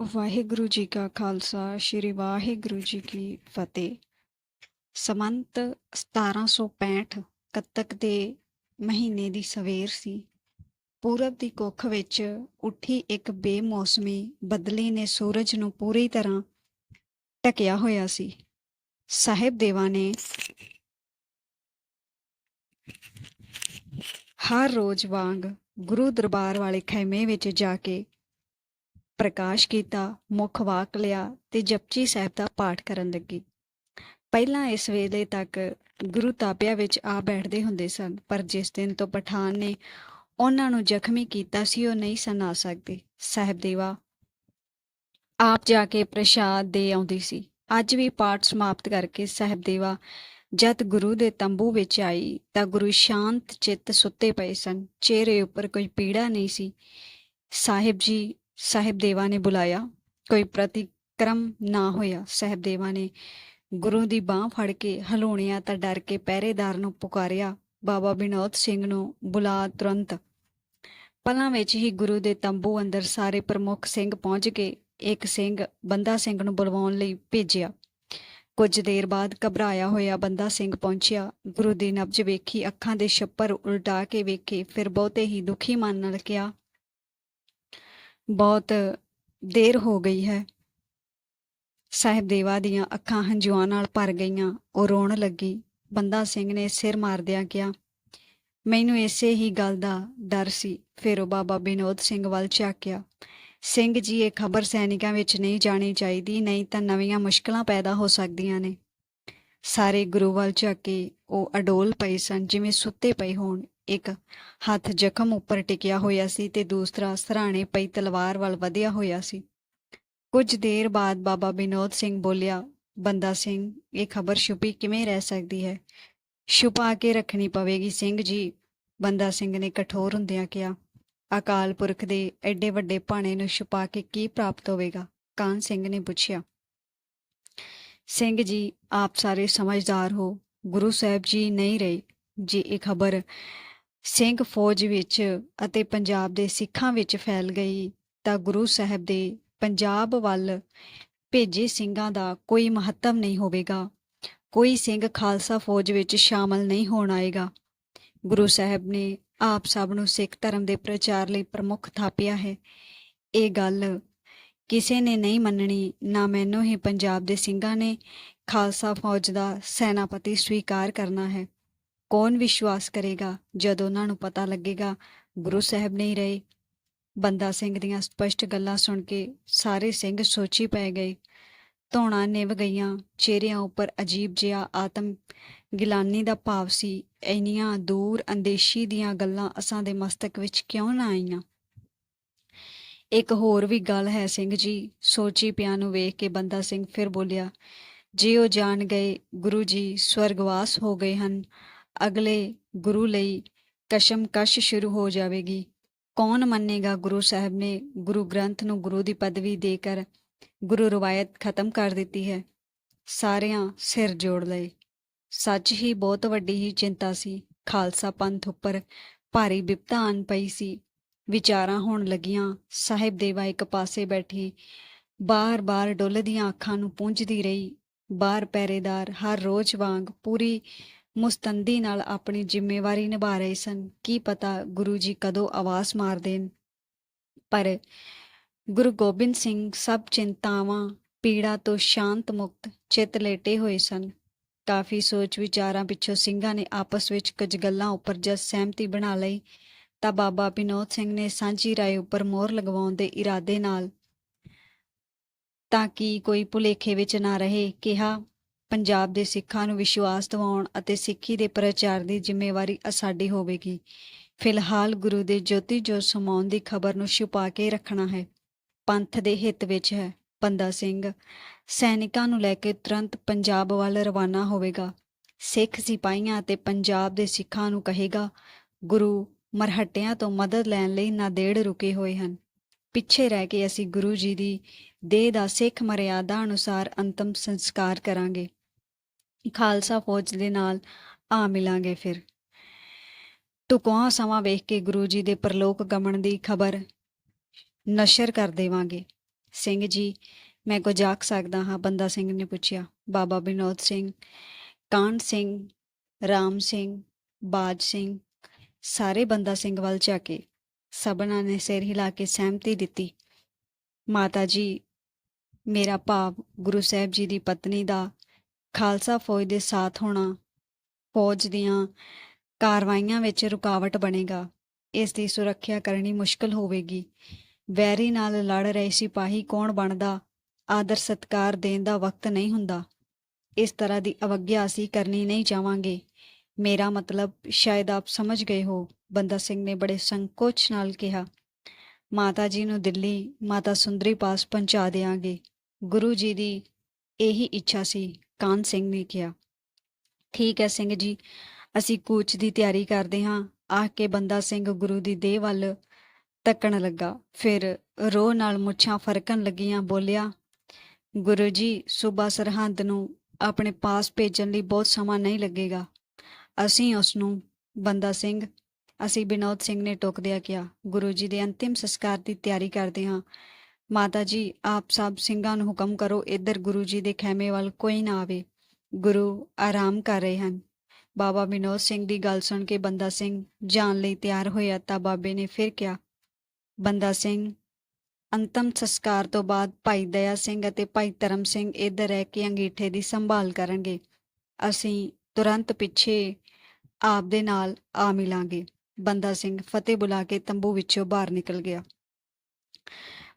ਵਾਹਿਗੁਰੂ ਜੀ ਕਾ ਖਾਲਸਾ, ਸ੍ਰੀ ਵਾਹਿਗੁਰੂ ਜੀ ਕੀ ਫਤਿਹ। ਸਮੰਤ 1765 ਕੱਤਕ ਦੇ ਮਹੀਨੇ ਦੀ ਸਵੇਰ ਸੀ। ਪੂਰਬ ਦੀ ਕੁੱਖ ਵਿੱਚ ਉੱਠੀ ਇੱਕ ਬੇਮੌਸਮੀ ਬਦਲੀ ਨੇ ਸੂਰਜ ਨੂੰ ਪੂਰੀ ਤਰ੍ਹਾਂ ਢਕਿਆ ਹੋਇਆ ਸੀ। ਸਾਹਿਬ ਦੇਵਾ ਨੇ ਹਰ ਰੋਜ਼ ਵਾਂਗ ਗੁਰੂ ਦਰਬਾਰ ਵਾਲੇ ਖੈਮੇ ਵਿੱਚ ਜਾ ਕੇ ਪ੍ਰਕਾਸ਼ ਕੀਤਾ, ਮੁੱਖ ਵਾਕ ਲਿਆ ਤੇ ਜਪਜੀ ਸਾਹਿਬ ਦਾ ਪਾਠ ਕਰਨ ਲੱਗੀ। ਪਹਿਲਾਂ ਇਸ ਵੇਲੇ ਤੱਕ ਗੁਰੂ ਤਾਪਿਆ ਵਿੱਚ ਆ ਬੈਠਦੇ ਹੁੰਦੇ ਸਨ, ਪਰ ਜਿਸ ਦਿਨ ਤੋਂ ਪਠਾਨ ਨੇ ਉਹਨਾਂ ਨੂੰ ਜ਼ਖਮੀ ਕੀਤਾ ਸੀ, ਉਹ ਨਹੀਂ ਸਨ ਆ ਸਕਦੇ। ਸਾਹਿਬ ਦੇਵਾ ਆਪ ਜਾ ਕੇ ਪ੍ਰਸ਼ਾਦ ਦੇ ਆਉਂਦੀ ਸੀ। ਅੱਜ ਵੀ ਪਾਠ ਸਮਾਪਤ ਕਰਕੇ ਸਾਹਿਬਦੇਵਾ ਜਦ ਗੁਰੂ ਦੇ ਤੰਬੂ ਵਿੱਚ ਆਈ ਤਾਂ ਗੁਰੂ ਸ਼ਾਂਤ ਚਿੱਤ ਸੁੱਤੇ ਪਏ ਸਨ। ਚਿਹਰੇ ਉੱਪਰ ਕੋਈ ਪੀੜਾ ਨਹੀਂ ਸੀ। ਸਾਹਿਬ ਜੀ ਸਾਹਿਬਦੇਵਾ ਨੇ ਬੁਲਾਇਆ ਕੋਈ ਪ੍ਰਤੀਕਰਮ ਨਾ ਹੋਇਆ ਸਾਹਿਬ ਦੇਵਾ ਨੇ ਗੁਰੂ ਦੀ ਬਾਹ ਫੜ ਕੇ ਹਲੋਣਿਆ ਤਾਂ ਡਰ ਕੇ ਪਹਿਰੇਦਾਰ ਨੂੰ ਪੁਕਾਰਿਆ ਬਾਬਾ ਬਿਨੋਦ ਸਿੰਘ ਨੂੰ ਬੁਲਾ ਤੁਰੰਤ ਪਲਾਂ ਵਿੱਚ ਹੀ ਗੁਰੂ ਦੇ ਤੰਬੂ ਅੰਦਰ ਸਾਰੇ ਪ੍ਰਮੁੱਖ ਸਿੰਘ ਪਹੁੰਚ ਕੇ ਇੱਕ ਸਿੰਘ ਬੰਦਾ ਸਿੰਘ ਨੂੰ ਬੁਲਵਾਉਣ ਲਈ ਭੇਜਿਆ ਕੁਝ ਦੇਰ ਬਾਅਦ ਘਬਰਾਇਆ ਹੋਇਆ ਬੰਦਾ ਸਿੰਘ ਪਹੁੰਚਿਆ ਗੁਰੂ ਦੀ ਨਬਜ ਵੇਖੀ ਅੱਖਾਂ ਦੇ ਛੱਪਰ ਉਲਟਾ ਕੇ ਵੇਖੇ ਫਿਰ ਬਹੁਤੇ ਹੀ ਦੁਖੀ ਮਨ ਨਾਲ ਕਿਹਾ ਬਹੁਤ ਦੇਰ ਹੋ ਗਈ ਹੈ। ਸਾਹਿਬ ਦੇਵਾ ਦੀਆਂ ਅੱਖਾਂ ਹੰਝੂਆਂ ਨਾਲ ਭਰ ਗਈਆਂ। ਉਹ ਰੋਣ ਲੱਗੀ। ਬੰਦਾ ਸਿੰਘ ਨੇ ਸਿਰ ਮਾਰਦਿਆਂ ਕਿਹਾ, ਮੈਨੂੰ ਇਸੇ ਹੀ ਗੱਲ ਦਾ ਡਰ ਸੀ। ਫਿਰ ਉਹ ਬਾਬਾ ਬਿਨੋਦ ਸਿੰਘ ਵੱਲ ਝਾਕਿਆ। ਸਿੰਘ ਜੀ, ਇਹ ਖਬਰ ਸੈਨਿਕਾਂ ਵਿੱਚ ਨਹੀਂ ਜਾਣੀ ਚਾਹੀਦੀ, ਨਹੀਂ ਤਾਂ ਨਵੀਆਂ ਮੁਸ਼ਕਲਾਂ ਪੈਦਾ ਹੋ ਸਕਦੀਆਂ ਨੇ। ਸਾਰੇ ਗੁਰੂ ਵੱਲ ਝਾਕੇ ਉਹ ਅਡੋਲ ਪਏ ਸਨ, ਜਿਵੇਂ ਸੁੱਤੇ ਪਏ ਹੋਣ। ਇੱਕ ਹੱਥ ਜ਼ਖਮ ਉੱਪਰ ਟਿਕਿਆ ਹੋਇਆ ਸੀ ਤੇ ਦੂਸਰਾ ਸਰਾਣੇ ਪਈ ਤਲਵਾਰ ਵੱਲ ਵਧਿਆ ਹੋਇਆ ਸੀ। ਕੁਝ ਦੇਰ ਬਾਅਦ ਬਾਬਾ ਬਿਨੋਦ ਸਿੰਘ ਬੋਲਿਆ, ਬੰਦਾ ਸਿੰਘ, ਇਹ ਖਬਰ ਛੁਪੀ ਕਿਵੇਂ ਰਹਿ ਸਕਦੀ ਹੈ? ਛੁਪਾ ਕੇ ਰੱਖਣੀ ਪਵੇਗੀ ਸਿੰਘ ਜੀ। ਬੰਦਾ ਸਿੰਘ ਨੇ ਕਠੋਰ ਹੁੰਦਿਆਂ ਕਿਹਾ, ਅਕਾਲ ਪੁਰਖ ਦੇ ਐਡੇ ਵੱਡੇ ਭਾਣੇ ਨੂੰ ਛੁਪਾ ਕੇ ਕੀ ਪ੍ਰਾਪਤ ਹੋਵੇਗਾ? ਕਾਨ ਸਿੰਘ ਨੇ ਪੁੱਛਿਆ ਸਿੰਘ ਜੀ, ਆਪ ਸਾਰੇ ਸਮਝਦਾਰ ਹੋ। ਗੁਰੂ ਸਾਹਿਬ ਜੀ ਨਹੀਂ ਰਹੇ। ਜੀ, ਇਹ ਖਬਰ ਸਿੰਘ ਫੌਜ ਵਿੱਚ ਅਤੇ ਪੰਜਾਬ ਦੇ ਸਿੱਖਾਂ ਵਿੱਚ ਫੈਲ ਗਈ ਤਾਂ ਗੁਰੂ ਸਾਹਿਬ ਦੇ ਪੰਜਾਬ ਵੱਲ ਭੇਜੇ ਸਿੰਘਾਂ ਦਾ ਕੋਈ ਮਹੱਤਵ ਨਹੀਂ ਹੋਵੇਗਾ। ਕੋਈ ਸਿੰਘ ਖਾਲਸਾ ਫੌਜ ਵਿੱਚ ਸ਼ਾਮਲ ਨਹੀਂ ਹੋਣ ਆਏਗਾ। ਗੁਰੂ ਸਾਹਿਬ ਨੇ ਆਪ ਸਭ ਨੂੰ ਸਿੱਖ ਧਰਮ ਦੇ ਪ੍ਰਚਾਰ ਲਈ ਪ੍ਰਮੁੱਖ ਥਾਪਿਆ ਹੈ। ਇਹ ਗੱਲ ਕਿਸੇ ਨੇ ਨਹੀਂ ਮੰਨਣੀ, ਨਾ ਮੈਨੂੰ ਹੀ ਪੰਜਾਬ ਦੇ ਸਿੰਘਾਂ ਨੇ ਖਾਲਸਾ ਫੌਜ ਦਾ ਸੈਨਾਪਤੀ ਸਵੀਕਾਰ ਕਰਨਾ ਹੈ। ਕੌਣ ਵਿਸ਼ਵਾਸ ਕਰੇਗਾ ਜਦੋਂ ਉਹਨਾਂ ਨੂੰ ਪਤਾ ਲੱਗੇਗਾ ਗੁਰੂ ਸਾਹਿਬ ਨਹੀਂ ਰਹੇ? ਬੰਦਾ ਸਿੰਘ ਦੀਆਂ ਸਪਸ਼ਟ ਗੱਲਾਂ ਸੁਣ ਕੇ ਸਾਰੇ ਸਿੰਘ ਸੋਚੀ ਪੈ ਗਏ। ਧੌਣਾ ਨਿਭ ਗਈਆਂ, ਚਿਹਰਿਆਂ ਉੱਪਰ ਅਜੀਬ ਜਿਹਾ ਆਤਮ ਗਿਲਾਨੀ ਦਾ ਭਾਵ ਸੀ। ਇੰਨੀਆਂ ਦੂਰ ਅੰਦੇਸ਼ੀ ਦੀਆਂ ਗੱਲਾਂ ਅਸਾਂ ਦੇ ਮਸਤਕ ਵਿੱਚ ਕਿਉਂ ਨਾ ਆਈਆਂ? ਇੱਕ ਹੋਰ ਵੀ ਗੱਲ ਹੈ ਸਿੰਘ ਜੀ, ਸੋਚੀ ਪਿਆ ਨੂੰ ਵੇਖ ਕੇ ਬੰਦਾ ਸਿੰਘ ਫਿਰ ਬੋਲਿਆ, ਜੇ ਉਹ ਜਾਣ ਗਏ ਗੁਰੂ ਜੀ ਸਵਰਗਵਾਸ ਹੋ ਗਏ ਹਨ, ਅਗਲੇ ਗੁਰੂ ਲਈ ਕਸ਼ਮਕਸ਼ ਸ਼ੁਰੂ ਹੋ ਜਾਵੇਗੀ। ਕੌਣ ਮੰਨੇਗਾ ਗੁਰੂ ਸਾਹਿਬ ਨੇ ਗੁਰੂ ਗ੍ਰੰਥ ਨੂੰ ਗੁਰੂ ਦੀ ਪਦਵੀ ਦੇ ਕਰ ਗੁਰੂ ਰਵਾਇਤ ਖਤਮ ਕਰ ਦਿੱਤੀ ਹੈ? ਸਾਰਿਆਂ ਸਿਰ ਜੋੜ ਲਏ। ਸੱਚ ਹੀ ਬਹੁਤ ਵੱਡੀ ਹੀ ਚਿੰਤਾ ਸੀ। ਖਾਲਸਾ ਪੰਥ ਉੱਪਰ ਭਾਰੀ ਵਿਪਤਾ ਆਨ ਪਈ ਸੀ। ਵਿਚਾਰਾਂ ਹੋਣ ਲੱਗੀਆਂ। ਸਾਹਿਬ ਦੇਵਾ ਇੱਕ ਪਾਸੇ ਬੈਠੀ, ਬਾਰ-ਬਾਰ ਡੁੱਲਦੀਆਂ ਅੱਖਾਂ ਨੂੰ ਪੂੰਝਦੀ ਰਹੀ। ਬਾਹਰ ਪਹਿਰੇਦਾਰ ਹਰ ਰੋਜ਼ ਵਾਂਗ ਪੂਰੀ ਮੁਸਤੰਦੀ ਨਾਲ ਆਪਣੀ ਜ਼ਿੰਮੇਵਾਰੀ ਨਿਭਾ ਰਹੇ ਸਨ। ਕੀ ਪਤਾ ਗੁਰੂ ਜੀ ਕਦੋਂ ਆਵਾਜ਼ ਮਾਰ ਦੇਣ ਪਰ ਗੁਰੂ ਗੋਬਿੰਦ ਸਿੰਘ ਸਭ ਚਿੰਤਾਵਾਂ, ਪੀੜਾ ਤੋਂ ਸ਼ਾਂਤ ਮੁਕਤ ਚਿਤ ਲੇਟੇ ਹੋਏ ਸਨ। ਕਾਫੀ ਸੋਚ ਵਿਚਾਰਾਂ ਪਿੱਛੋਂ ਸਿੰਘਾਂ ਨੇ ਆਪਸ ਵਿੱਚ ਕੁਝ ਗੱਲਾਂ ਉੱਪਰ ਜਦ ਸਹਿਮਤੀ ਬਣਾ ਲਈ ਤਾਂ ਬਾਬਾ ਵਿਨੋਦ ਸਿੰਘ ਨੇ ਸਾਂਝੀ ਰਾਏ ਉੱਪਰ ਮੋਹਰ ਲਗਵਾਉਣ ਦੇ ਇਰਾਦੇ ਨਾਲ ਤਾਂ ਕਿ ਕੋਈ ਭੁਲੇਖੇ ਵਿੱਚ ਨਾ ਰਹੇ, ਕਿਹਾ, ਪੰਜਾਬ ਦੇ ਸਿੱਖਾਂ ਨੂੰ ਵਿਸ਼ਵਾਸ ਦਿਵਾਉਣ ਅਤੇ ਸਿੱਖੀ ਦੇ ਪ੍ਰਚਾਰ ਦੀ ਜ਼ਿੰਮੇਵਾਰੀ ਸਾਡੀ ਹੋਵੇਗੀ। ਫਿਲਹਾਲ ਗੁਰੂ ਦੇ ਜੋਤੀ ਜੋਤ ਸਮਾਉਣ ਦੀ ਖਬਰ ਨੂੰ ਛੁਪਾ ਕੇ ਰੱਖਣਾ ਹੈ। ਪੰਥ ਦੇ ਹਿੱਤ ਵਿੱਚ ਹੈ। ਪੰਦਾ ਸਿੰਘ, ਸੈਨਿਕਾਂ ਨੂੰ ਲੈ ਕੇ ਤੁਰੰਤ ਪੰਜਾਬ ਵੱਲ ਰਵਾਨਾ ਹੋਵੇਗਾ। ਸਿੱਖ ਸਿਪਾਹੀਆਂ ਅਤੇ ਪੰਜਾਬ ਦੇ ਸਿੱਖਾਂ ਨੂੰ ਕਹੇਗਾ, ਗੁਰੂ ਮਰਹੱਟਿਆਂ ਤੋਂ ਮਦਦ ਲੈਣ ਲਈ ਨਾਦੇੜ ਰੁਕੇ ਹੋਏ ਹਨ। ਪਿੱਛੇ ਰਹਿ ਕੇ ਅਸੀਂ ਗੁਰੂ ਜੀ ਦੀ ਦੇਹ ਦਾ ਸਿੱਖ ਮਰਿਆਦਾ ਅਨੁਸਾਰ ਅੰਤਮ ਸੰਸਕਾਰ ਕਰਾਂਗੇ। ਖਾਲਸਾ ਫੌਜ ਦੇ ਨਾਲ ਆ ਮਿਲਾਂਗੇ ਫਿਰ। ਟੁਕਵਾ ਸਮਾਂ ਵੇਖ ਕੇ ਗੁਰੂ ਜੀ ਦੇ ਪਰਲੋਕ ਗਮਨ ਦੀ ਖਬਰ ਨਸ਼ਰ ਕਰ ਦੇਵਾਂਗੇ। ਸਿੰਘ ਜੀ, ਮੈਂ ਕੁਝ ਆਖ ਸਕਦਾ ਹਾਂ, ਬੰਦਾ ਸਿੰਘ ਨੇ ਪੁੱਛਿਆ। ਬਾਬਾ ਵਿਨੋਦ ਸਿੰਘ ਕਾਨ ਸਿੰਘ, ਰਾਮ ਸਿੰਘ, ਬਾਜ ਸਿੰਘ ਸਾਰੇ ਬੰਦਾ ਸਿੰਘ ਵੱਲ ਝਾਕੇ ਸਭਨਾਂ ਨੇ ਸਿਰ ਹਿਲਾ ਕੇ ਸਹਿਮਤੀ ਦਿੱਤੀ। ਮਾਤਾ ਜੀ, ਮੇਰਾ ਭਾਵ ਗੁਰੂ ਸਾਹਿਬ ਜੀ ਦੀ ਪਤਨੀ ਦਾ ਖਾਲਸਾ ਫੌਜ ਦੇ ਸਾਥ ਹੋਣਾ ਫੌਜ ਦੀਆਂ ਕਾਰਵਾਈਆਂ ਵਿੱਚ ਰੁਕਾਵਟ ਬਣੇਗਾ। ਇਸ ਦੀ ਸੁਰੱਖਿਆ ਕਰਨੀ ਮੁਸ਼ਕਲ ਹੋਵੇਗੀ। ਵੈਰੀ ਨਾਲ ਲੜ ਰਹੇ ਸਿਪਾਹੀ ਕੌਣ ਬਣਦਾ, ਆਦਰ ਸਤਕਾਰ ਦੇਣ ਦਾ ਵਕਤ ਨਹੀਂ ਹੁੰਦਾ। ਇਸ ਤਰ੍ਹਾਂ ਦੀ ਅਵਗਿਆ ਅਸੀਂ ਕਰਨੀ ਨਹੀਂ ਚਾਹਾਂਗੇ। ਮੇਰਾ ਮਤਲਬ ਸ਼ਾਇਦ ਆਪ ਸਮਝ ਗਏ ਹੋ, ਬੰਦਾ ਸਿੰਘ ਨੇ ਬੜੇ ਸੰਕੋਚ ਨਾਲ ਕਿਹਾ। ਮਾਤਾ ਜੀ ਨੂੰ ਦਿੱਲੀ, ਮਾਤਾ ਸੁੰਦਰੀ ਪਾਸ ਪਹੁੰਚਾ ਦੇਵਾਂਗੇ ਗੁਰੂ ਜੀ ਦੀ ਇਹੀ ਇੱਛਾ ਸੀ, ਕਾਨ ਸਿੰਘ ਨੇ ਕਿਹਾ। ਠੀਕ ਹੈ ਸਿੰਘ ਜੀ, ਅਸੀਂ ਕੂਚ ਦੀ ਤਿਆਰੀ ਕਰਦੇ ਹਾਂ। ਆਖ ਕੇ ਬੰਦਾ ਸਿੰਘ ਗੁਰੂ ਦੀ ਦੇਹ ਵੱਲ ਤੱਕਣ ਲੱਗਾ। ਫਿਰ ਰੋਹ ਨਾਲ ਮੁੱਛਾਂ ਫਰਕਣ ਲੱਗੀਆਂ, ਬੋਲਿਆ, ਗੁਰੂ ਜੀ, ਸੂਬਾ ਸਰਹੰਦ ਨੂੰ ਆਪਣੇ ਪਾਸ ਭੇਜਣ ਲਈ ਬਹੁਤ ਸਮਾਂ ਨਹੀਂ ਲੱਗੇਗਾ। ਅਸੀਂ ਉਸ ਨੂੰ ਬੰਦਾ ਸਿੰਘ, ਅਸੀਂ ਬਿਨੋਦ ਸਿੰਘ ਨੇ ਟੋਕਦਿਆਂ ਕਿਹਾ, ਗੁਰੂ ਜੀ ਦੇ ਅੰਤਿਮ ਸੰਸਕਾਰ ਦੀ ਤਿਆਰੀ ਕਰਦੇ ਹਾਂ। ਮਾਤਾ ਜੀ, ਆਪ ਸਭ ਸਿੰਘਾਂ ਨੂੰ ਹੁਕਮ ਕਰੋ, ਇੱਧਰ ਗੁਰੂ ਜੀ ਦੇ ਖੈਮੇ ਵੱਲ ਕੋਈ ਨਾ ਆਵੇ। ਗੁਰੂ ਆਰਾਮ ਕਰ ਰਹੇ ਹਨ। ਬਾਬਾ ਬਿਨੋਦ ਸਿੰਘ ਦੀ ਗੱਲ ਸੁਣ ਕੇ ਬੰਦਾ ਸਿੰਘ ਜਾਣ ਲਈ ਤਿਆਰ ਹੋਇਆ ਤਾਂ ਬਾਬੇ ਨੇ ਫਿਰ ਕਿਹਾ, ਬੰਦਾ ਸਿੰਘ, ਅੰਤਮ ਸੰਸਕਾਰ ਤੋਂ ਬਾਅਦ ਭਾਈ ਦਇਆ ਸਿੰਘ ਅਤੇ ਭਾਈ ਧਰਮ ਸਿੰਘ ਇੱਧਰ ਰਹਿ ਕੇ ਅੰਗੀਠੇ ਦੀ ਸੰਭਾਲ ਕਰਨਗੇ। ਅਸੀਂ ਤੁਰੰਤ ਪਿੱਛੇ ਆਪ ਦੇ ਨਾਲ ਆ ਮਿਲਾਂਗੇ। ਬੰਦਾ ਸਿੰਘ ਫਤਿਹ ਬੁਲਾ ਕੇ ਤੰਬੂ ਵਿੱਚੋਂ ਬਾਹਰ ਨਿਕਲ ਗਿਆ।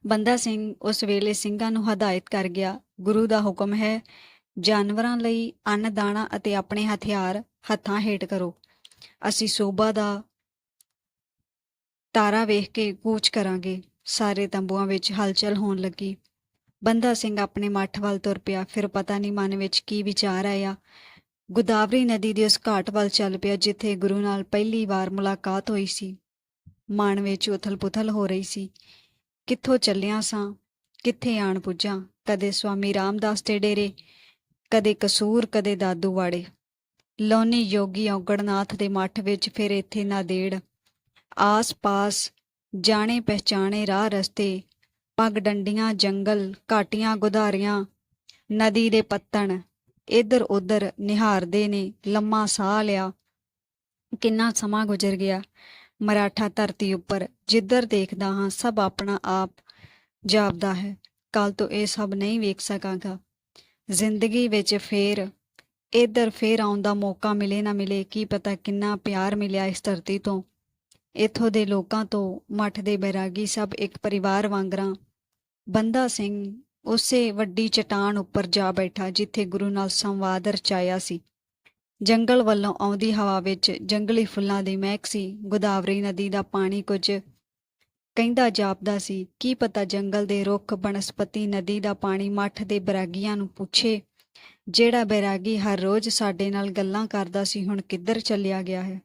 ਬੰਦਾ ਸਿੰਘ ਉਸ ਵੇਲੇ ਸਿੰਘਾਂ ਨੂੰ ਹਦਾਇਤ ਕਰ ਗਿਆ, ਗੁਰੂ ਦਾ ਹੁਕਮ ਹੈ, ਜਾਨਵਰਾਂ ਲਈ ਅੰਨ, ਦਾਣਾ ਅਤੇ ਆਪਣੇ ਹਥਿਆਰ ਹੱਥਾਂ ਹੇਠ ਕਰੋ। ਅਸੀਂ ਸੋਭਾ ਦਾ ਤਾਰਾ ਵੇਖ ਕੇ ਕੂਚ ਕਰਾਂਗੇ। ਸਾਰੇ ਤੰਬੂਆਂ ਵਿੱਚ ਹਲਚਲ ਹੋਣ ਲੱਗੀ। ਬੰਦਾ ਸਿੰਘ ਆਪਣੇ ਮੱਠ ਵੱਲ ਤੁਰ ਪਿਆ। ਫਿਰ ਪਤਾ ਨਹੀਂ ਮਨ ਵਿੱਚ ਕੀ ਵਿਚਾਰ ਆਇਆ। ਗੋਦਾਵਰੀ ਨਦੀ ਦੇ ਉਸ ਘਾਟ ਵੱਲ ਚੱਲ ਪਿਆ, ਜਿੱਥੇ ਗੁਰੂ ਨਾਲ ਪਹਿਲੀ ਵਾਰ ਮੁਲਾਕਾਤ ਹੋਈ ਸੀ। ਮਨ ਵਿੱਚ ਉਥਲ-ਪੁਥਲ ਹੋ ਰਹੀ ਸੀ। ਕਿੱਥੋਂ ਚੱਲਿਆ ਸਾਂ? ਕਿੱਥੇ ਆਣ ਪੁੱਜਾਂ? ਕਦੇ ਸਵਾਮੀ ਰਾਮਦਾਸ ਦੇ ਡੇਰੇ, ਕਦੇ ਕਸੂਰ, ਕਦੇ ਦਾਦੂ ਵਾੜੇ। ਲੋਨੀ ਯੋਗੀ ਔਗੜਨਾਥ ਦੇ ਮੱਠ ਵਿੱਚ ਫਿਰ ਇੱਥੇ ਨਾਦੇੜ ਆਸ-ਪਾਸ ਜਾਣੇ ਪਹਿਚਾਣੇ ਰਾਹ ਰਸਤੇ ਪੱਗ ਡੰਡੀਆਂ ਜੰਗਲ, ਘਾਟੀਆਂ ਗੁਧਾਰੀਆਂ ਨਦੀ ਦੇ ਪੱਤਣ। ਇੱਧਰ ਉੱਧਰ ਨਿਹਾਰਦੇ ਨੇ, ਲੰਮਾ ਸਾਹ ਲਿਆ। ਕਿੰਨਾ ਸਮਾਂ ਗੁਜ਼ਰ ਗਿਆ। ਮਰਾਠਾ ਧਰਤੀ ਉੱਪਰ ਜਿੱਧਰ ਦੇਖਦਾ ਹਾਂ, ਸਭ ਆਪਣਾ ਆਪ ਜਾਪਦਾ ਹੈ। ਕੱਲ ਤੋਂ ਇਹ ਸਭ ਨਹੀਂ ਵੇਖ ਸਕਾਂਗਾ। ਜ਼ਿੰਦਗੀ ਵਿੱਚ ਫੇਰ, ਇੱਧਰ ਫੇਰ ਆਉਣ ਦਾ ਮੌਕਾ ਮਿਲੇ ਨਾ ਮਿਲੇ, ਕੀ ਪਤਾ ਕਿੰਨਾ ਪਿਆਰ ਮਿਲਿਆ ਇਸ ਧਰਤੀ ਤੋਂ। ਇਥੋਂ ਦੇ ਲੋਕਾਂ ਤੋਂ, ਮੱਠ ਦੇ ਬੈਰਾਗੀ ਸਭ ਇੱਕ ਪਰਿਵਾਰ ਵਾਂਗਰਾਂ। ਬੰਦਾ ਸਿੰਘ ਉਸੇ ਵੱਡੀ ਚਟਾਨ ਉੱਪਰ ਜਾ ਬੈਠਾ ਜਿੱਥੇ ਗੁਰੂ ਨਾਲ ਸੰਵਾਦ ਰਚਾਇਆ ਸੀ। ਜੰਗਲ ਵੱਲੋਂ ਆਉਂਦੀ ਹਵਾ ਵਿੱਚ ਜੰਗਲੀ ਫੁੱਲਾਂ ਦੀ ਮਹਿਕ ਸੀ। ਗੋਦਾਵਰੀ ਨਦੀ ਦਾ ਪਾਣੀ ਕੁਝ ਕਹਿੰਦਾ ਜਾਪਦਾ ਸੀ, ਕੀ ਪਤਾ ਜੰਗਲ ਦੇ ਰੁੱਖ ਬਨਸਪਤੀ ਨਦੀ ਦਾ ਪਾਣੀ ਮੱਠ ਦੇ ਬੈਰਾਗੀਆਂ ਨੂੰ ਪੁੱਛੇ, ਜਿਹੜਾ ਬੈਰਾਗੀ ਹਰ ਰੋਜ਼ ਸਾਡੇ ਨਾਲ ਗੱਲਾਂ ਕਰਦਾ ਸੀ, ਹੁਣ ਕਿੱਧਰ ਚੱਲਿਆ ਗਿਆ ਹੈ?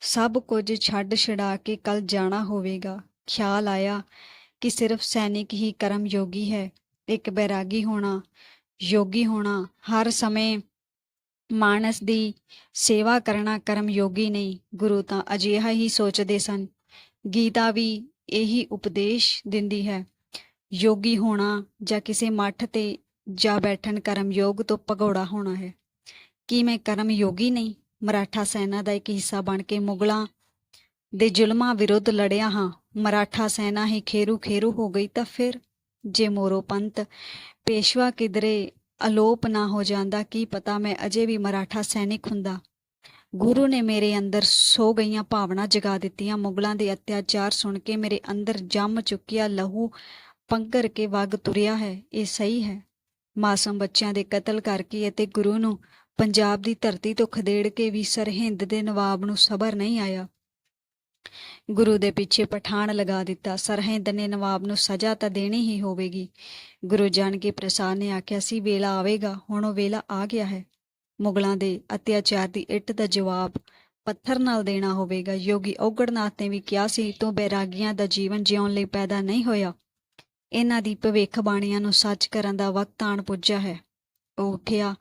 ਸਭ ਕੁਝ ਛੱਡ ਛਡਾ ਕੇ ਕੱਲ ਜਾਣਾ ਹੋਵੇਗਾ। ਖਿਆਲ ਆਇਆ ਕਿ ਸਿਰਫ ਸੈਨਿਕ ਹੀ ਕਰਮ ਯੋਗੀ ਹੈ। ਇੱਕ ਬੈਰਾਗੀ ਹੋਣਾ, ਯੋਗੀ ਹੋਣਾ, ਹਰ ਸਮੇਂ ਮਾਨਸ ਦੀ ਸੇਵਾ ਕਰਨਾ ਕਰਮ ਯੋਗੀ ਨਹੀਂ, ਗੁਰੂ ਤਾਂ ਅਜਿਹਾ ਹੀ ਸੋਚਦੇ ਸਨ। ਗੀਤਾ ਵੀ ਇਹੀ ਉਪਦੇਸ਼ ਦਿੰਦੀ ਹੈ, ਯੋਗੀ ਹੋਣਾ ਜਾਂ ਕਿਸੇ ਮੱਠ ਤੇ ਜਾ ਬੈਠਣ ਕਰਮ ਯੋਗ ਤੋਂ ਭਗੌੜਾ ਹੋਣਾ ਹੈ। ਕੀ ਮੈਂ ਕਰਮ ਯੋਗੀ ਨਹੀਂ, ਮਰਾਠਾ ਸੈਨਾ ਦਾ ਇੱਕ ਹਿੱਸਾ ਬਣ ਕੇ ਮੁਗਲਾਂ ਦੇ ਜ਼ੁਲਮਾਂ ਵਿਰੁੱਧ ਲੜਿਆ ਹਾਂ, ਮਰਾਠਾ ਸੈਨਾ ਹੀ ਖੇਰੂ ਖੇਰੂ ਹੋ ਗਈ ਤਾਂ ਫਿਰ ਜੇ ਮੋਰੋ ਪੰਤ ਪੇਸ਼ਵਾ ਕਿਧਰੇ ਅਲੋਪ ਨਾ ਹੋ ਜਾਂਦਾ, ਕੀ ਪਤਾ ਮੈਂ ਅਜੇ ਵੀ ਮਰਾਠਾ ਸੈਨਿਕ ਹੁੰਦਾ। ਗੁਰੂ ਨੇ ਮੇਰੇ ਅੰਦਰ ਸੋ ਗਈਆਂ ਭਾਵਨਾ ਜਗਾ ਦਿੱਤੀਆਂ, ਮੁਗਲਾਂ ਦੇ ਅਤਿਆਚਾਰ ਸੁਣ ਕੇ ਮੇਰੇ ਅੰਦਰ ਜੰਮ ਚੁੱਕਿਆ ਲਹੂ ਪੰਗਰ ਕੇ ਵਗ ਤੁਰਿਆ ਹੈ, ਇਹ ਸਹੀ ਹੈ। ਮਾਸੂਮ ਬੱਚਿਆਂ ਦੇ ਕਤਲ ਕਰਕੇ ਅਤੇ ਗੁਰੂ ਨੂੰ ਪੰਜਾਬ ਦੀ ਧਰਤੀ ਤੋਂ ਖਦੇੜ ਕੇ ਵੀ ਸਰਹਿੰਦ ਦੇ ਨਵਾਬ ਨੂੰ ਸਬਰ ਨਹੀਂ ਆਇਆ। ਗੁਰੂ ਦੇ ਪਿੱਛੇ ਪਠਾਨ ਲਗਾ ਦਿੱਤਾ। ਸਰਹਿੰਦ ਨੇ ਨਵਾਬ ਨੂੰ ਸਜ਼ਾ ਤਾਂ ਦੇਣੀ ਹੀ ਹੋਵੇਗੀ। ਗੁਰੂ ਜਾਨਕੀ ਪ੍ਰਸਾਦ ਨੇ ਆਖਿਆ, ਸੀ ਵੇਲਾ ਆਵੇਗਾ, ਹੁਣ ਉਹ ਵੇਲਾ ਆ ਗਿਆ ਹੈ। ਮੁਗਲਾਂ ਦੇ ਅਤਿਆਚਾਰ ਦੀ ਇੱਟ ਦਾ ਜਵਾਬ ਪੱਥਰ ਨਾਲ ਦੇਣਾ ਹੋਵੇਗਾ। ਯੋਗੀ ਔਗੜਨਾਥ ਨੇ ਵੀ ਕਿਹਾ ਸੀ, ਤੂੰ ਬੈਰਾਗੀਆਂ ਦਾ ਜੀਵਨ ਜਿਉਣ ਲਈ ਪੈਦਾ ਨਹੀਂ ਹੋਇਆ। ਇਹਨਾਂ ਦੀ ਭਵਿੱਖਬਾਣੀਆਂ ਨੂੰ ਸੱਚ ਕਰਨ ਦਾ ਵਕਤ ਆਣ ਪੁੱਜਾ ਹੈ। ਉਹ ਉੱਠਿਆ।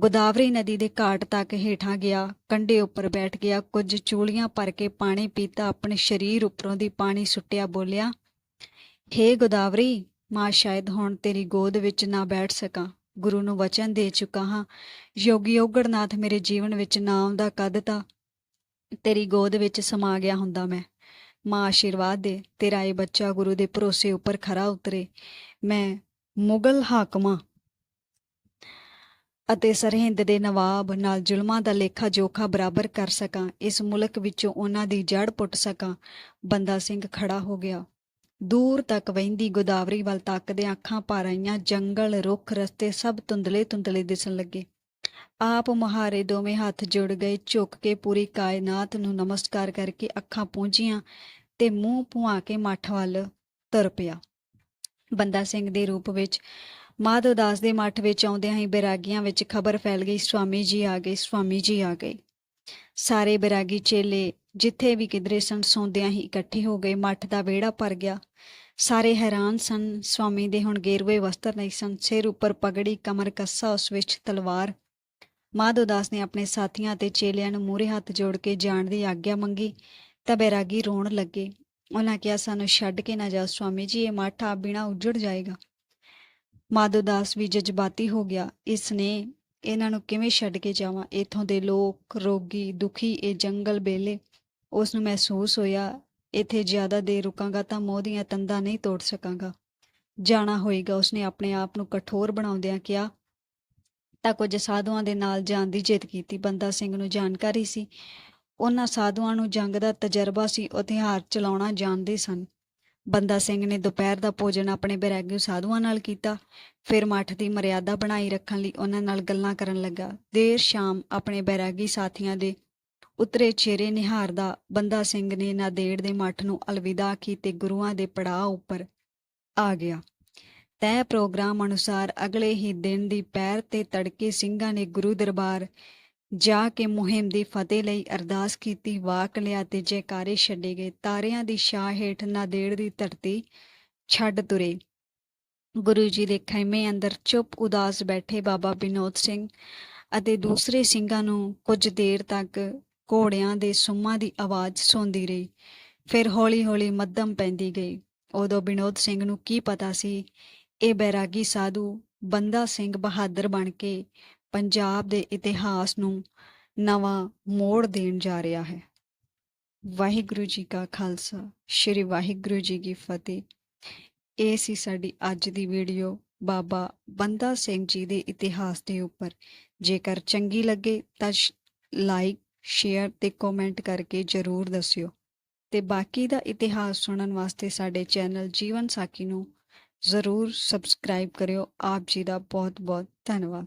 ਗੋਦਾਵਰੀ ਨਦੀ ਦੇ ਘਾਟ ਤੱਕ ਹੇਠਾਂ ਗਿਆ, ਕੰਢੇ ਉੱਪਰ ਬੈਠ ਗਿਆ, ਕੁਝ ਚੂਲੀਆਂ ਭਰ ਕੇ ਪਾਣੀ ਪੀਤਾ, ਆਪਣੇ ਸਰੀਰ ਉੱਪਰੋਂ ਦੀ ਪਾਣੀ ਸੁੱਟਿਆ, ਬੋਲਿਆ, ਹੇ ਗੋਦਾਵਰੀ, ਮਾਂ ਸ਼ਾਇਦ ਹੁਣ ਤੇਰੀ ਗੋਦ ਵਿੱਚ ਨਾ ਬੈਠ ਸਕਾਂ। ਗੁਰੂ ਨੂੰ ਵਚਨ ਦੇ ਚੁੱਕਾ ਹਾਂ। ਯੋਗੀ ਓਗੜਨਾਥ ਮੇਰੇ ਜੀਵਨ ਵਿੱਚ ਨਾ ਆਉਂਦਾ ਕਦ ਤਾਂ। ਤੇਰੀ ਗੋਦ ਵਿੱਚ ਸਮਾ ਗਿਆ ਹੁੰਦਾ ਮੈਂ। ਮਾਂ ਆਸ਼ੀਰਵਾਦ ਦੇ। ਤੇਰਾ ਇਹ ਬੱਚਾ ਗੁਰੂ ਦੇ ਭਰੋਸੇ ਉੱਪਰ ਖਰਾ ਉਤਰੇ। ਮੈਂ ਮੁਗਲ ਹਾਕਮਾਂ ਅਤੇ ਸਰਹਿੰਦ ਦੇ ਨਵਾਬ ਨਾਲ ਜ਼ੁਲਮਾਂ ਦਾ ਲੇਖਾ ਜੋਖਾ ਬਰਾਬਰ ਕਰ ਸਕਾਂ, ਇਸ ਮੁਲਕ ਵਿੱਚੋਂ ਉਹਨਾਂ ਦੀ ਜੜ ਪੁੱਟ ਸਕਾਂ। ਬੰਦਾ ਸਿੰਘ ਖੜਾ ਹੋ ਗਿਆ। ਦੂਰ ਤੱਕ ਵਹਿੰਦੀ ਗੋਦਾਵਰੀ ਵੱਲ ਤੱਕਦੇ ਅੱਖਾਂ ਭਰ ਆਈਆਂ ਜੰਗਲ, ਰੁੱਖ, ਰਸਤੇ ਸਭ ਧੁੰਦਲੇ ਧੁੰਦਲੇ ਦਿਸਣ ਲੱਗੇ। ਆਪ ਮਹਾਰੇ ਦੋਵੇਂ ਹੱਥ ਜੁੜ ਗਏ, ਝੁੱਕ ਕੇ ਪੂਰੀ ਕਾਇਨਾਤ ਨੂੰ ਨਮਸਕਾਰ ਕਰਕੇ ਅੱਖਾਂ ਪੂੰਝੀਆਂ ਤੇ ਮੂੰਹ ਪੁਆ ਕੇ ਮੱਠ ਵੱਲ ਤੁਰ ਪਿਆ। ਬੰਦਾ ਸਿੰਘ ਦੇ ਰੂਪ ਵਿੱਚ ਮਾਧੋਦਾਸ ਦੇ ਮੱਠ ਵਿੱਚ ਆਉਂਦਿਆਂ ਹੀ ਬੈਰਾਗੀਆਂ ਵਿੱਚ ਖਬਰ ਫੈਲ ਗਈ, ਸਵਾਮੀ ਜੀ ਆ ਗਏ, ਸਵਾਮੀ ਜੀ ਆ ਗਏ। ਸਾਰੇ ਬੈਰਾਗੀ ਚੇਲੇ ਜਿੱਥੇ ਵੀ ਕਿਧਰੇ ਸਨ ਸੌਂਦਿਆਂ ਹੀ ਇਕੱਠੇ ਹੋ ਗਏ, ਮੱਠ ਦਾ ਵਿਹੜਾ ਭਰ ਗਿਆ। ਸਾਰੇ ਹੈਰਾਨ ਸਨ, ਸਵਾਮੀ ਦੇ ਹੁਣ ਗੇਰਵੇ ਵਸਤਰ ਨਹੀਂ ਸਨ, ਸਿਰ ਉੱਪਰ ਪਗੜੀ, ਕਮਰ ਕੱਸਾ, ਉਸ ਵਿੱਚ ਤਲਵਾਰ। ਮਾਧੋਦਾਸ ਨੇ ਆਪਣੇ ਸਾਥੀਆਂ ਅਤੇ ਚੇਲਿਆਂ ਨੂੰ ਮੂਹਰੇ ਹੱਥ ਜੋੜ ਕੇ ਜਾਣ ਦੀ ਆਗਿਆ ਮੰਗੀ, ਤਾਂ ਬੈਰਾਗੀ ਰੋਣ ਲੱਗੇ। ਉਹਨਾਂ ਕਿਹਾ, ਸਾਨੂੰ ਛੱਡ ਕੇ ਨਾ ਜਾਓ, ਸਵਾਮੀ ਜੀ, ਇਹ ਮੱਠ ਆ ਬਿਨਾ ਉੱਜੜ ਜਾਏਗਾ। ਮਾਧੋ ਦਾਸ ਵੀ ਜਜ਼ਬਾਤੀ ਹੋ ਗਿਆ। ਇਸ ਨੇ ਇਹਨਾਂ ਨੂੰ ਕਿਵੇਂ ਛੱਡ ਕੇ ਜਾਵਾਂ? ਇਥੋਂ ਦੇ ਲੋਕ, ਰੋਗੀ, ਦੁਖੀ, ਇਹ ਜੰਗਲ ਬੇਲੇ। ਉਸ ਨੂੰ ਮਹਿਸੂਸ ਹੋਇਆ, ਇੱਥੇ ਜ਼ਿਆਦਾ ਦੇਰ ਰੁਕਾਂਗਾ ਤਾਂ ਮੋਹ ਦੀਆਂ ਤੰਦਾਂ ਨਹੀਂ ਤੋੜ ਸਕਾਂਗਾ। ਜਾਣਾ ਹੋਏਗਾ। ਉਸਨੇ ਆਪਣੇ ਆਪ ਨੂੰ ਕਠੋਰ ਬਣਾਉਂਦਿਆਂ ਕਿਹਾ, ਤਾਂ ਕੁਝ ਸਾਧੂਆਂ ਦੇ ਨਾਲ ਜਾਣ ਦੀ ਜਿੱਦ ਕੀਤੀ। ਬੰਦਾ ਸਿੰਘ ਨੂੰ ਜਾਣਕਾਰੀ ਸੀ। ਉਹਨਾਂ ਸਾਧੂਆਂ ਨੂੰ ਜੰਗ ਦਾ ਤਜਰਬਾ ਸੀ। ਉਹ ਹਥਿਆਰ ਚਲਾਉਣਾ ਜਾਣਦੇ ਸਨ। ਬੰਦਾ ਸਿੰਘ ਨੇ ਦੁਪਹਿਰ ਦਾ ਭੋਜਨ ਆਪਣੇ ਬੈਰਾਗੀ ਸਾਧੂਆਂ ਨਾਲ ਕੀਤਾ, ਫਿਰ ਮੱਠ ਦੀ ਮਰਿਆਦਾ ਬਣਾਈ ਰੱਖਣ ਲਈ ਉਹਨਾਂ ਨਾਲ ਗੱਲਾਂ ਕਰਨ ਲੱਗਾ। ਦੇਰ ਸ਼ਾਮ ਆਪਣੇ ਬੈਰਾਗੀ ਸਾਥੀਆਂ ਦੇ ਉਤਰੇ ਚਿਹਰੇ ਨਿਹਾਰਦਾ ਬੰਦਾ ਸਿੰਘ ਨੇ ਨਾਦੇੜ ਦੇ ਮੱਠ ਨੂੰ ਅਲਵਿਦਾ ਕੀਤੇ ਗੁਰੂਆਂ ਦੇ ਪੜਾਅ ਉੱਪਰ ਆ ਗਿਆ। ਤੈਅ ਪ੍ਰੋਗਰਾਮ ਅਨੁਸਾਰ ਅਗਲੇ ਹੀ ਦਿਨ ਦੀ ਪੈਰ ਤੇ ਤੜਕੇ ਸਿੰਘਾਂ ਨੇ ਗੁਰੂ ਦਰਬਾਰ ਜਾ ਕੇ ਮੁਹਿੰਮ ਦੀ ਫਤਿਹ ਲਈ ਅਰਦਾਸ ਕੀਤੀ, ਵਾਕ ਲਿਆ ਤੇ ਜੈਕਾਰੇ ਛੱਡੇ ਗਏ। ਤਾਰਿਆਂ ਦੀ ਛਾਂ ਹੇਠ ਨਾਦੇੜ ਦੀ ਧਰਤੀ ਛੱਡ ਤੁਰੇ। ਗੁਰੂ ਜੀ ਦੇ ਖੈਮੇ ਅੰਦਰ ਚੁੱਪ ਉਦਾਸ ਬੈਠੇ ਬਾਬਾ ਬਿਨੋਦ ਸਿੰਘ ਅਤੇ ਦੂਸਰੇ ਸਿੰਘਾਂ ਨੂੰ ਕੁਝ ਦੇਰ ਤੱਕ ਘੋੜਿਆਂ ਦੇ ਸੁੰਮਾਂ ਦੀ ਆਵਾਜ਼ ਸੁਣਦੀ ਰਹੀ। ਫਿਰ ਹੌਲੀ-ਹੌਲੀ ਮੱਧਮ ਪੈਂਦੀ ਗਈ। ਉਦੋਂ ਬਿਨੋਦ ਸਿੰਘ ਨੂੰ ਕੀ ਪਤਾ ਸੀ, ਇਹ ਬੈਰਾਗੀ ਸਾਧੂ ਬੰਦਾ ਸਿੰਘ ਬਹਾਦਰ ਬਣ ਕੇ ਪੰਜਾਬ ਦੇ ਇਤਿਹਾਸ ਨੂੰ ਨਵਾਂ ਮੋੜ ਦੇਣ ਜਾ ਰਿਹਾ ਹੈ। ਵਾਹਿਗੁਰੂ ਜੀ ਕਾ ਖਾਲਸਾ, ਸ੍ਰੀ ਵਾਹਿਗੁਰੂ ਜੀ ਕੀ ਫਤਿਹ। ਇਹ ਸੀ ਸਾਡੀ ਅੱਜ ਦੀ ਵੀਡੀਓ। ਬਾਬਾ ਬੰਦਾ ਸਿੰਘ ਜੀ ਦੇ ਇਤਿਹਾਸ ਦੇ ਉੱਪਰ। ਜੇਕਰ ਚੰਗੀ ਲੱਗੇ ਤਾਂ ਲਾਈਕ ਸ਼ੇਅਰ ਤੇ ਕਮੈਂਟ ਕਰਕੇ ਜਰੂਰ ਦੱਸਿਓ। ਤੇ ਬਾਕੀ ਦਾ ਇਤਿਹਾਸ ਸੁਣਨ ਵਾਸਤੇ ਸਾਡੇ ਚੈਨਲ ਜੀਵਨ ਸਾਖੀ ਨੂੰ ਜ਼ਰੂਰ ਸਬਸਕ੍ਰਾਈਬ ਕਰਿਓ। ਆਪ ਜੀ ਦਾ ਬਹੁਤ ਬਹੁਤ ਧੰਨਵਾਦ।